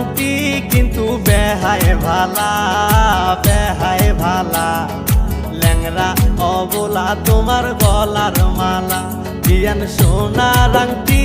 রূপী কিন্তু বেহায় ভালা বেহায় ভালা। ল্যাংরা অবলা তোমার গলার মালা জ্ঞান সোনা রাংটি